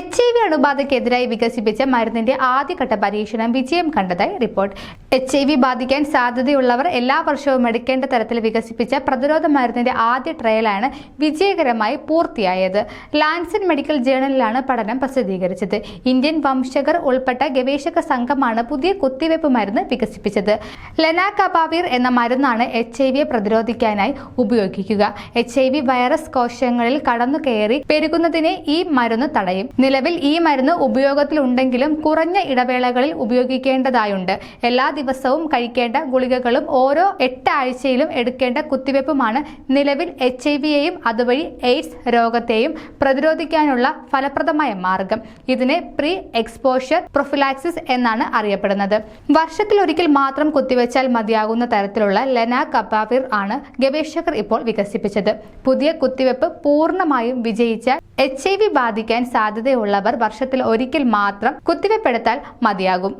H I V അണുബാധയ്ക്കെതിരായി വികസിപ്പിച്ച മരുന്നിന്റെ ആദ്യഘട്ട പരീക്ഷണം വിജയം കണ്ടതായി റിപ്പോർട്ട്. എച്ച് ഐ വി ബാധിക്കാൻ സാധ്യതയുള്ളവർ എല്ലാ വർഷവും എടുക്കേണ്ട തരത്തിൽ വികസിപ്പിച്ച പ്രതിരോധ മരുന്നിന്റെ ആദ്യ ട്രയലാണ് വിജയകരമായി പൂർത്തിയായത്. ലാൻസൺ മെഡിക്കൽ ജേണലിലാണ് പഠനം പ്രസിദ്ധീകരിച്ചത്. ഇന്ത്യൻ വംശകർ ഉൾപ്പെട്ട ഗവേഷക സംഘമാണ് പുതിയ കുത്തിവയ്പ് മരുന്ന് വികസിപ്പിച്ചത്. ലെനാകബാവിർ എന്ന മരുന്നാണ് എച്ച് ഐ വിയെ പ്രതിരോധിക്കാനായി ഉപയോഗിക്കുക. എച്ച് ഐ വി വൈറസ് കോശങ്ങളിൽ കടന്നു കയറി പെരുകുന്നതിനെ ഈ മരുന്ന് തടയും. നിലവിൽ ഈ മരുന്ന് ഉപയോഗത്തിലുണ്ടെങ്കിലും കുറഞ്ഞ ഇടവേളകളിൽ ഉപയോഗിക്കേണ്ടതായുണ്ട്. എല്ലാ ദിവസവും കഴിക്കേണ്ട ഗുളികകളും ഓരോ എട്ട് ആഴ്ചയിലും എടുക്കേണ്ട കുത്തിവയ്പ്പുമാണ് നിലവിൽ എച്ച് ഐ വിയെയും അതുവഴി എയ്ഡ്സ് രോഗത്തെയും പ്രതിരോധിക്കാനുള്ള ഫലപ്രദമായ മാർഗം. ഇതിനെ പ്രീ എക്സ്പോഷ്യർ പ്രൊഫിലാക്സിസ് എന്നാണ് അറിയപ്പെടുന്നത്. വർഷത്തിലൊരിക്കൽ മാത്രം കുത്തിവെച്ചാൽ മതിയാകുന്ന തരത്തിലുള്ള ലെനാ കപ്പാവിർ ആണ് ഗവേഷകർ ഇപ്പോൾ വികസിപ്പിച്ചത്. പുതിയ കുത്തിവെപ്പ് പൂർണമായും വിജയിച്ചാൽ എച്ച് ഐ വി ബാധിക്കാൻ സാധ്യതയുള്ളവർ വർഷത്തിൽ ഒരിക്കൽ മാത്രം കുത്തിവെപ്പെടുത്താൽ മതിയാകും.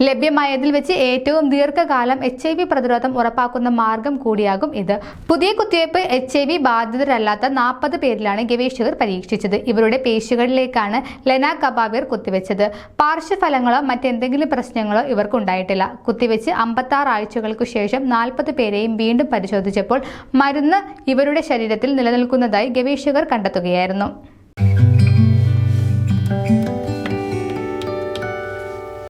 ലഭ്യമായതിൽ വെച്ച് ഏറ്റവും ദീർഘകാലം എച്ച് ഐ വി പ്രതിരോധം ഉറപ്പാക്കുന്ന മാർഗം കൂടിയാകും ഇത്. പുതിയ കുത്തിവയ്പ് എച്ച് ഐ വി ബാധിതരല്ലാത്ത നാൽപ്പത് പേരിലാണ് ഗവേഷകർ പരീക്ഷിച്ചത്. ഇവരുടെ പേശികളിലേക്കാണ് ലെന കബാബിർ കുത്തിവെച്ചത്. പാർശ്വഫലങ്ങളോ മറ്റെന്തെങ്കിലും പ്രശ്നങ്ങളോ ഇവർക്ക് ഉണ്ടായിട്ടില്ല കുത്തിവെച്ച് അമ്പത്താറ് ആഴ്ചകൾക്കു ശേഷം നാൽപ്പത് പേരെയും വീണ്ടും പരിശോധിച്ചപ്പോൾ മരുന്ന് ഇവരുടെ ശരീരത്തിൽ നിലനിൽക്കുന്നതായി ഗവേഷകർ കണ്ടെത്തുകയായിരുന്നു.